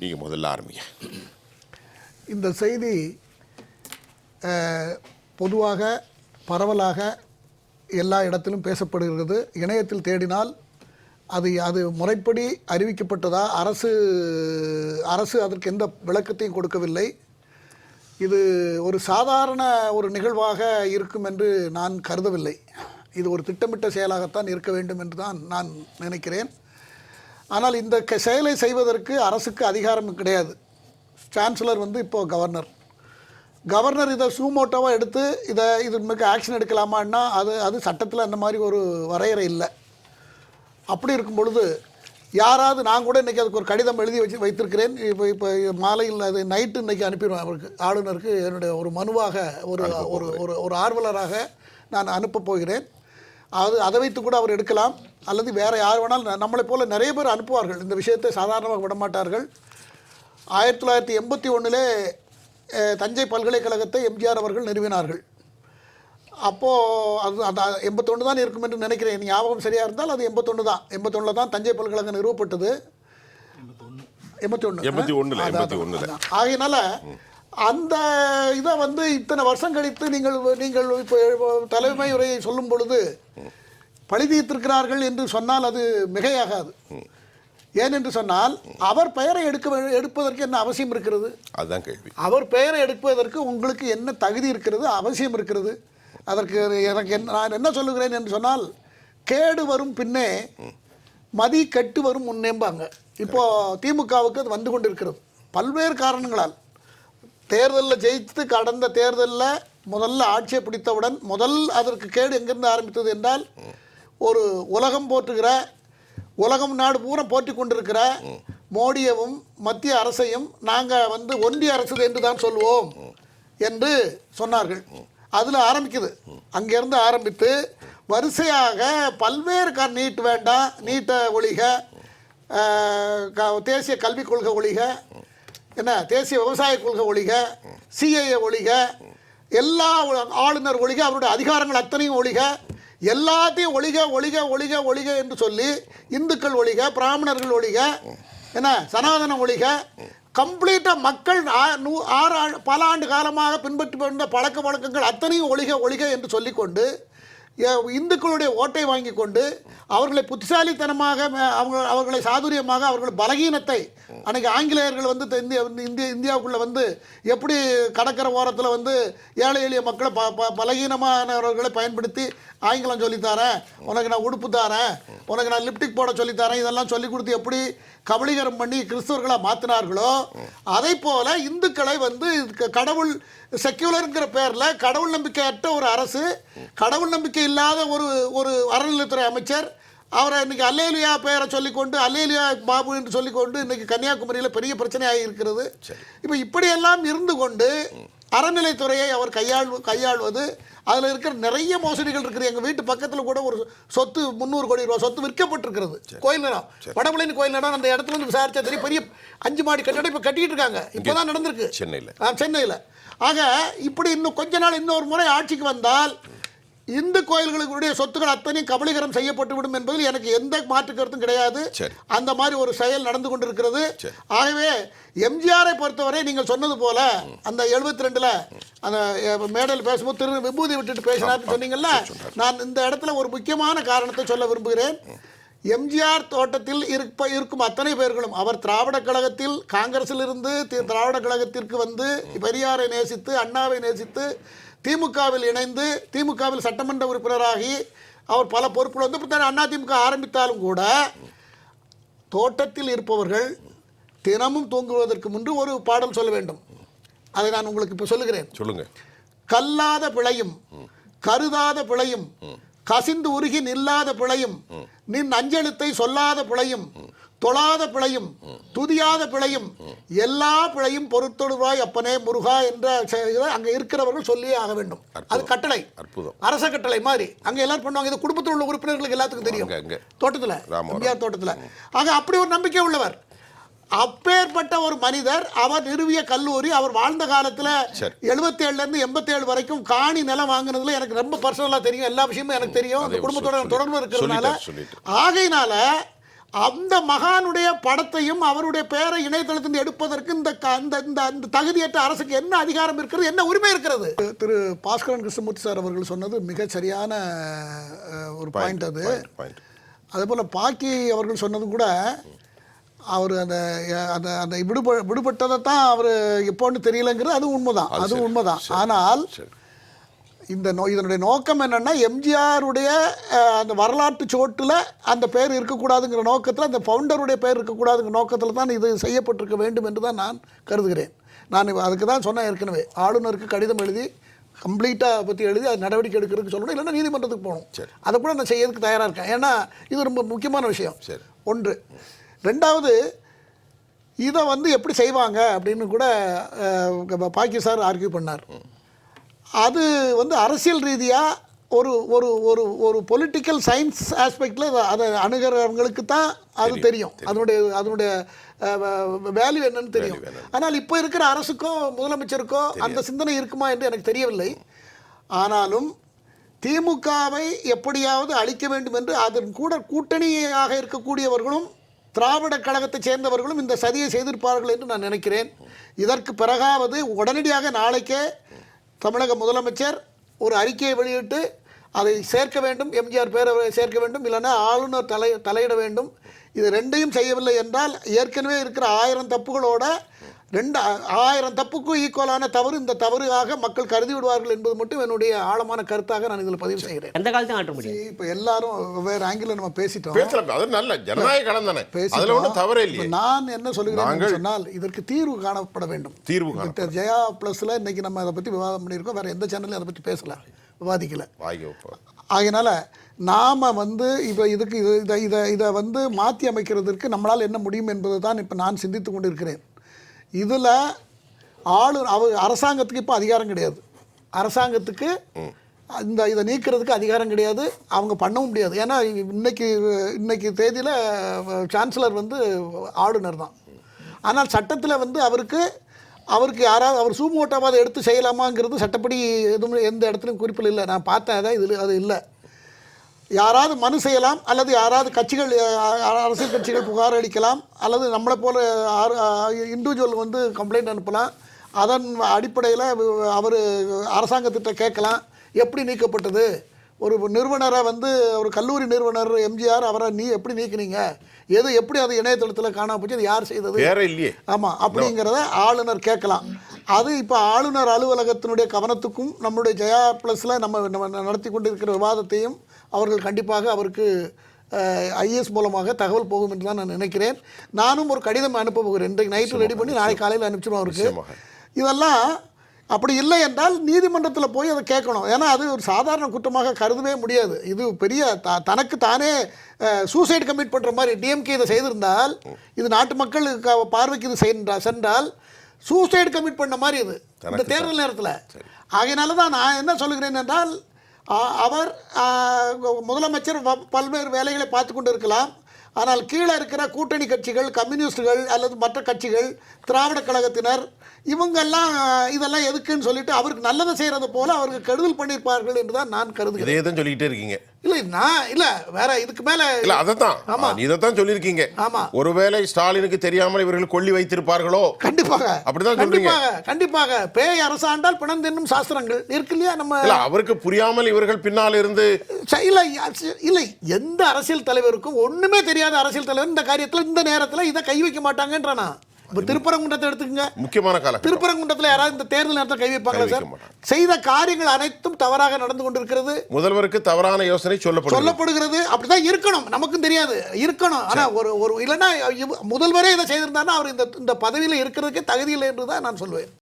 நீங்கள் முதல்ல ஆரம்பிங்க. இந்த செய்தி பொதுவாக பரவலாக எல்லா இடத்திலும் பேசப்படுகிறது. இணையத்தில் தேடினால் அது அது முறைப்படி அறிவிக்கப்பட்டதா? அரசு அரசு அதற்கு எந்த விளக்கத்தையும் கொடுக்கவில்லை. இது ஒரு சாதாரண ஒரு நிகழ்வாக இருக்கும் என்று நான் கருதவில்லை. இது ஒரு திட்டமிட்ட செயலாகத்தான் இருக்க வேண்டும் என்று தான் நான் நினைக்கிறேன். ஆனால் இந்த க- செயலை செய்வதற்கு அரசுக்கு அதிகாரம் கிடையாது. சான்சலர் வந்து இப்போ கவர்னர் கவர்னர் இதை சூமோட்டோவாக எடுத்து இதை இது மிக ஆக்ஷன் எடுக்கலாமான்னா அது அது சட்டத்தில் அந்த மாதிரி ஒரு வரையறை இல்லை. அப்படி இருக்கும் பொழுது யாராவது நான் கூட இன்றைக்கி அதுக்கு ஒரு கடிதம் எழுதி வச்சு வைத்திருக்கிறேன். இப்போ இப்போ மாலையில் அது நைட்டு இன்றைக்கி அனுப்பிடுவேன் அவருக்கு ஆளுநருக்கு என்னுடைய ஒரு மனுவாக ஒரு ஒரு ஒரு ஒரு ஆர்வலராக நான் அனுப்பப் போகிறேன். அது அதை வைத்து கூட அவர் எடுக்கலாம். அல்லது வேறு யார் வேணாலும் நம்மளைப் போல நிறைய பேர் அனுப்புவார்கள். இந்த விஷயத்தை சாதாரணமாக விட மாட்டார்கள் ஆயிரத்தி தொள்ளாயிரத்தி எண்பத்தி ஒன்றிலே தஞ்சை பல்கலைக்கழகத்தை எம்ஜிஆர் அவர்கள் நிறுவினார்கள். அப்போது அது அந்த எண்பத்தொன்று தான் இருக்கும் என்று நினைக்கிறேன். ஞாபகம் சரியாக இருந்தால் அது எண்பத்தொன்று தான். எண்பத்தொன்னில் தான் தஞ்சை பல்கலைக்கழகம் நிறுவப்பட்டது. எண்பத்தி ஒன்று எண்பத்தி ஒண்ணுல. ஆகையினால அந்த இதை வந்து இத்தனை வருஷம் கழித்து நீங்கள் நீங்கள் இப்போ தலைமை உரையை சொல்லும் பொழுது பழி தீர்த்திருக்கிறார்கள் என்று சொன்னால் அது மிகையாகாது. ஏன் என்று சொன்னால் அவர் பெயரை எடுக்க எடுப்பதற்கு என்ன அவசியம் இருக்கிறது? அதுதான் கேள்வி. அவர் பெயரை எடுப்பதற்கு உங்களுக்கு என்ன தகுதி இருக்கிறது? அவசியம் இருக்கிறது. அதற்கு எனக்கு என்ன நான் என்ன சொல்லுகிறேன் என்று சொன்னால் கேடு வரும் பின்னே மதி கெட்டு வரும் முன்னேம்பாங்க. இப்போ திமுகவுக்கு அது வந்து கொண்டிருக்கிறது. பல்வேறு காரணங்களால். தேர்தலில் ஜெயித்து கடந்த தேர்தலில் முதல்ல ஆட்சியை பிடித்தவுடன் முதல் அதற்கு கேடு எங்கிருந்து ஆரம்பித்தது என்றால் ஒரு உலகம் போற்றுகிற உலகம் நாடு பூரா போற்றி கொண்டிருக்கிற மோடியவும் மத்திய அரசையும் நாங்கள் வந்து ஒன்றிய அரசு என்று தான் சொல்லுவோம் என்று சொன்னார்கள். அதில் ஆரம்பிக்குது. அங்கேருந்து ஆரம்பித்து வரிசையாக பல்வேறு கார் நீட் வேண்டாம் நீட்டை ஒழிக க- தேசிய கல்விக் கொள்கை ஒழிக என்ன தேசிய விவசாய கொள்கை ஒழிக சிஐஏ ஒழிக எல்லா ஆளுநர் ஒழிக அவருடைய அதிகாரங்கள் அத்தனையும் ஒழிக எல்லாத்தையும் ஒழிக ஒழிக ஒழிக ஒழிக என்று சொல்லி இந்துக்கள் ஒழிக பிராமணர்கள் ஒழிக என்ன சனாதன ஒழிக கம்ப்ளீட்டாக மக்கள் நூ- ஆறு பல ஆண்டு காலமாக பின்பற்றி வந்த பழக்க வழக்கங்கள் அத்தனையும் ஒழிக ஒழிக என்று சொல்லிக்கொண்டு இந்துக்களுடைய ஓட்டை வாங்கி கொண்டு அவர்களை புத்திசாலித்தனமாக அவங்க அவர்களை சாதுரியமாக அவர்கள் பலகீனத்தை அன்னைக்கு ஆங்கிலேயர்கள் வந்து த- இந்திய இந்திய இந்தியாவுக்குள்ளே வந்து எப்படி கடற்கரை ஓரத்தில் வந்து ஏழை எளிய மக்களை ப ப பலகீனமானவர்களை பயன்படுத்தி ஆங்கிலம் சொல்லித்தரேன் உனக்கு நான் உடுப்பு தரேன் உனக்கு நான் லிப்டிக் போட சொல்லித்தரேன் இதெல்லாம் சொல்லி கொடுத்து எப்படி கபலீகரம் பண்ணி கிறிஸ்தவர்களாக மாற்றினார்களோ அதை போல இந்துக்களை வந்து க- கடவுள் செக்யூலருங்கிற பேரில் கடவுள் நம்பிக்கையற்ற ஒரு அரசு கடவுள் நம்பிக்கை இல்லாத ஒரு ஒரு அறநிலைத்துறை அமைச்சர் அவரை இன்னைக்கு அல்லேலியா பெயரை சொல்லிக்கொண்டு அல்லேலியா பாபு என்று சொல்லிக்கொண்டு இன்னைக்கு கன்னியாகுமரியில் பெரிய பிரச்சனையாக இருக்கிறது. இப்போ இப்படியெல்லாம் இருந்து கொண்டு அறநிலைத்துறையை அவர் கையாள் கையாள்வது அதில் இருக்கிற நிறைய மோசடிகள் இருக்குது. எங்கள் வீட்டு பக்கத்தில் கூட ஒரு சொத்து முந்நூறு கோடி ரூபா சொத்து விற்கப்பட்டிருக்கிறது. கோயில் நிலம். வடபழனி கோயில் நிலம் அந்த இடத்துல இருந்து விசாரிச்சா தெரியும். பெரிய அஞ்சு மாடி கட்டடம் இப்போ கட்டிட்டு இருக்காங்க. இப்போ தான் நடந்திருக்கு. சென்னையில். ஆ, சென்னையில். ஆக இப்படி இன்னும் கொஞ்ச நாள் இன்னொரு முறை ஆட்சிக்கு வந்தால் இந்து கோயில்களுடைய சொத்துக்கள் அத்தனையும் கபலீகரம் செய்யப்பட்டு விடும் என்பதில் எனக்கு எந்த மாற்று கருத்தும் கிடையாது. அந்த மாதிரி ஒரு செயல் நடந்து கொண்டிருக்கிறது. ஆகவே எம்ஜிஆரை பொறுத்தவரை நீங்கள் சொன்னது போல அந்த எழுபத்தி ரெண்டுல அந்த அஹ், மேடையில் பேசும்போது திரு விபூதி விட்டுட்டு பேசினார்னு சொன்னீங்கல்ல நான் இந்த இடத்துல ஒரு முக்கியமான காரணத்தை சொல்ல விரும்புகிறேன். எம்ஜிஆர் தோட்டத்தில் இருப்ப இருக்கும் அத்தனை பேர்களும் அவர் திராவிட கழகத்தில் காங்கிரஸில் இருந்து திராவிட கழகத்திற்கு வந்து பெரியாரை நேசித்து அண்ணாவை நேசித்து திமுகவில் இணைந்து திமுகவில் சட்டமன்ற உறுப்பினராகி அவர் பல பொறுப்புகள் வந்து இப்ப அண்ணா திமுக ஆரம்பித்தாலும் கூட தோட்டத்தில் இருப்பவர்கள் தினமும் தூங்குவதற்கு முன்பு ஒரு பாடல் சொல்ல வேண்டும். அதை நான் உங்களுக்கு இப்போ சொல்லுகிறேன். சொல்லுங்க. கல்லாத பிழையும் கருதாத பிழையும் கசிந்து உருகி நில்லாத பிழையும் நின் அஞ்செழுத்தை சொல்லாத பிழையும் தொழாத பிழையும் துதியாத பிழையும் எல்லா பிழையும் பொறுத்தொடுவாய் அப்பனே முருகா என்ற அங்க இருக்கிறவர்கள் சொல்லியே ஆக வேண்டும். அது கட்டளை. அற்புதம். அரச கட்டளை மாதிரி. அங்க எல்லாரும் பண்ணுவாங்க. இது குடும்பத்தில் உள்ள உறுப்பினர்களுக்கு எல்லாத்துக்கும் தெரியும். தோட்டத்துல. எம்ஜிஆர் தோட்டத்துல. ஆக அப்படி ஒரு நம்பிக்கை உள்ளவர். அப்பேற்பட்ட ஒரு மனிதர் அவர் நிறுவிய கல்லூரி அவர் வாழ்ந்த காலத்துல சரி. எழுபத்தி ஏழுல இருந்து எண்பத்தி ஏழு வரைக்கும் காணி நிலம் வாங்குனதுல எனக்கு ரொம்ப பர்சனலா தெரியும். எல்லா விஷயமும் எனக்கு தெரியும். அந்த குடும்பத்தோட தொடர்பு இருக்கிறதுனால. ஆகையினால அந்த மகானுடைய படத்தையும் அவருடைய பெயரை இணையதளத்தில் எடுப்பதற்கு இந்த க- இந்த இந்த இந்த தகுதியற்ற அரசுக்கு என்ன அதிகாரம் இருக்கிறது என்ன உரிமை இருக்கிறது? திரு பாஸ்கரன் கிருஷ்ணமூர்த்தி சார் அவர்கள் சொன்னது மிக சரியான ஒரு பாயிண்ட் அது. பாயிண்ட் அதே போல் பாக்கி அவர்கள் சொன்னது கூட அவர் அந்த அந்த அந்த விடுப விடுபட்டதை தான் அவர் எப்போன்னு தெரியலங்கிறது அது உண்மைதான். அது உண்மைதான். ஆனால் இந்த நோ இதனுடைய நோக்கம் என்னென்னா எம்ஜிஆருடைய அந்த வரலாற்று சோட்டில் அந்த பேர் இருக்கக்கூடாதுங்கிற நோக்கத்தில் அந்த ஃபவுண்டருடைய பேர் இருக்கக்கூடாதுங்கிற நோக்கத்தில் தான் இது செய்யப்பட்டிருக்க வேண்டும் என்று தான் நான் கருதுகிறேன். நான் அதுக்கு தான் சொன்னேன் ஏற்கனவே. ஆளுநருக்கு கடிதம் எழுதி கம்ப்ளீட்டாக பற்றி எழுதி அது நடவடிக்கை எடுக்கிறதுக்கு சொல்லணும் இல்லைன்னா நீதிமன்றத்துக்கு போகணும். சரி. அதை கூட நான் செய்யறதுக்கு தயாராக இருக்கேன். ஏன்னா இது ரொம்ப முக்கியமான விஷயம். சரி. ஒன்று. ரெண்டாவது இதை வந்து எப்படி செய்வாங்க அப்படின்னு கூட பாக்கி சார் ஆர்கியூ பண்ணார். அது வந்து அரசியல் ரீதியாக ஒரு ஒரு ஒரு ஒரு பொலிட்டிக்கல் சயின்ஸ் ஆஸ்பெக்டில் அதை அணுகிறவங்களுக்கு தான் அது தெரியும் அதனுடைய அதனுடைய வேல்யூ என்னன்னு தெரியும். ஆனால் இப்போ இருக்கிற அரசுக்கோ முதலமைச்சருக்கோ அந்த சிந்தனை இருக்குமா என்று எனக்கு தெரியவில்லை. ஆனாலும் திமுகவை எப்படியாவது அழிக்க வேண்டும் என்று அதன் கூட கூட்டணியாக இருக்கக்கூடியவர்களும் திராவிட கழகத்தைச் சேர்ந்தவர்களும் இந்த சதியை செய்திருப்பார்கள் என்று நான் நினைக்கிறேன். இதற்கு பிறகாவது உடனடியாக நாளைக்கே தமிழக முதலமைச்சர் ஒரு அறிக்கையை வெளியிட்டு அதை சேர்க்க வேண்டும் எம்ஜிஆர் பேரை சேர்க்க வேண்டும் இல்லைன்னா ஆளுநர் தலை தலையிட வேண்டும். இது ரெண்டையும் செய்யவில்லை என்றால் ஏற்கனவே இருக்கிற ஆயிரம் தப்புகளோட ரெண்டு ஆயிரம் தப்புக்கும் ஈக்குவலான தவறு இந்த தவறாக மக்கள் கருதி விடுவார்கள் என்பது மட்டும் என்னுடைய ஆழமான கருத்தாக நான் இதில் பதிவு செய்கிறேன். எந்த காலத்தையும் மாற்ற முடியாது. இப்போ எல்லாரும் வெவ்வேறு ஆங்கிளில் நம்ம பேசிட்டோம். பேசலாம். அது நல்ல ஜனநாயக களம் தானே. அதுல ஒன்றும் தவறே இப்ப நான் என்ன நாங்கள் சொன்னால் இதற்கு தீர்வு காணப்பட வேண்டும். தீர்வு ஜெயா ப்ளஸில் இன்னைக்கு நம்ம அதை பற்றி விவாதம் பண்ணியிருக்கோம். வேற எந்த சேனல்லையும் அதை பற்றி பேசல. விவாதிக்கல. ஆகையினால நாம் வந்து இப்போ இதுக்கு இது இதை இதை இதை வந்து மாற்றி அமைக்கிறதுக்கு நம்மளால் என்ன முடியும் என்பதை தான் இப்போ நான் சிந்தித்து கொண்டிருக்கிறேன். இதில் ஆளு அவ அரசாங்கத்துக்கு இப்போ அதிகாரம் கிடையாது. அரசாங்கத்துக்கு இந்த இதை நீக்கிறதுக்கு அதிகாரம் கிடையாது. அவங்க பண்ணவும் முடியாது. ஏன்னா இன்னைக்கு இன்னைக்கு தேதியில் சான்சலர் வந்து ஆளுநர் தான். ஆனால் சட்டத்தில் வந்து அவருக்கு அவருக்கு யாராவது அவர் சூமோட்டாவை அதை எடுத்து செய்யலாமாங்கிறது சட்டப்படி எதுவும் எந்த இடத்துலையும் குறிப்பில் இல்லை. நான் பார்த்தேன் அதான் இதில் அது இல்லை. யாராவது மனு செய்யலாம் அல்லது யாராவது கட்சிகள் அரசியல் கட்சிகள் புகார் அளிக்கலாம் அல்லது நம்மளை போல இண்டிவிஜுவல் வந்து கம்ப்ளைண்ட் அனுப்பலாம். அதன் அடிப்படையில் அவர் அரசாங்கத்திட்ட கேட்கலாம். எப்படி நீக்கப்பட்டது? ஒரு நிறுவனரை வந்து ஒரு கல்லூரி நிறுவனர் எம்ஜிஆர் அவரை நீ எப்படி நீக்கினீங்க? எது எப்படி அது இணையதளத்தில் காணாம போச்சு? அது யார் செய்தது? வேற இல்லையே. ஆமாம் அப்படிங்கிறத ஆளுநர் கேட்கலாம். அது இப்போ ஆளுநர் அலுவலகத்தினுடைய கவனத்துக்கும் நம்மளுடைய ஜெயா ப்ளஸில் நம்ம நம்ம நடத்தி கொண்டிருக்கிற விவாதத்தையும் அவர்கள் கண்டிப்பாக அவருக்கு ஐஏஎஸ் மூலமாக தகவல் போகும் என்று தான் நான் நினைக்கிறேன். நானும் ஒரு கடிதம் அனுப்ப போகிறேன். இன்றைக்கு நைட்டு ரெடி பண்ணி நாளை காலையில் அனுப்பிச்சிடுவோம் அவருக்கு. இதெல்லாம் அப்படி இல்லை என்றால் நீதிமன்றத்தில் போய் அதை கேட்கணும். ஏன்னா அது ஒரு சாதாரண குற்றமாக கருதவே முடியாது. இது பெரிய த தனக்கு தானே சூசைட் கமிட் பண்ணுற மாதிரி டிஎம்கே இதை செய்திருந்தால் இது நாட்டு மக்கள் க- பார்வைக்கு இது சென்றா சென்றால் சூசைட் கமிட் பண்ண மாதிரி இது இந்த தேர்தல் நேரத்தில். ஆகையினால தான் நான் என்ன சொல்லுகிறேன் என்றால் அவர் முதலமைச்சர் பல்வேறு வேலைகளை பார்த்து கொண்டு இருக்கலாம் ஆனால் கீழே இருக்கிற கூட்டணி கட்சிகள் கம்யூனிஸ்டுகள் அல்லது மற்ற கட்சிகள் திராவிட கழகத்தினர் இவங்கெல்லாம் இதெல்லாம் எதுக்குன்னு சொல்லிட்டு அவருக்கு நல்லதை செய்கிறது போல அவருக்கு கெடுதல் பண்ணியிருப்பார்கள் என்று தான் நான் கருதுகிறேன். இதே தான் சொல்லிக்கிட்டே இருக்கீங்க. இல்லை நான் இல்லை வேற இதுக்கு மேலே இல்ல அதைத்தான். இதைத்தான் சொல்லியிருக்கீங்க. ஆமா. ஒருவேளை ஸ்டாலினுக்கு தெரியாமல் இவர்கள் கொல்லி வைத்திருப்பார்களோ? கண்டிப்பாக. அப்படிதான் சொல்றீங்க. கண்டிப்பாக கண்டிப்பாக. பேய் அரசாண்டால் பிணம் தின்னும் சாஸ்திரங்கள். இருக்கு இல்லையா நம்ம இல்ல அவருக்கு புரியாமல் இவர்கள் பின்னால் இருந்து இல்லை இல்லை எந்த அரசியல் தலைவருக்கும் ஒண்ணுமே தெரியாத அரசியல் தலைவர் இந்த காரியத்துல இந்த நேரத்துல இதை கை வைக்க மாட்டாங்கன்றானா? இப்போ திருப்பரங்குன்றத்தை எடுத்துக்கங்க. முக்கியமான காலம் திருப்பரங்குன்றத்தில் யாராவது இந்த தேர்தல் நேரத்தில் கை வைப்பாங்களா சார். செய்த காரியங்கள் அனைத்தும் தவறாக நடந்து கொண்டிருக்கிறது. முதல்வருக்கு தவறான யோசனை சொல்லப்படும் சொல்லப்படுகிறது. அப்படிதான் இருக்கணும். நமக்கும் தெரியாது. இருக்கணும். ஆனா ஒரு ஒரு இல்லைன்னா முதல்வரே இதை செய்திருந்தாருன்னா அவர் இந்த இந்த பதவியில் இருக்கிறதுக்கு தகுதி இல்லை என்று தான் நான் சொல்வேன்.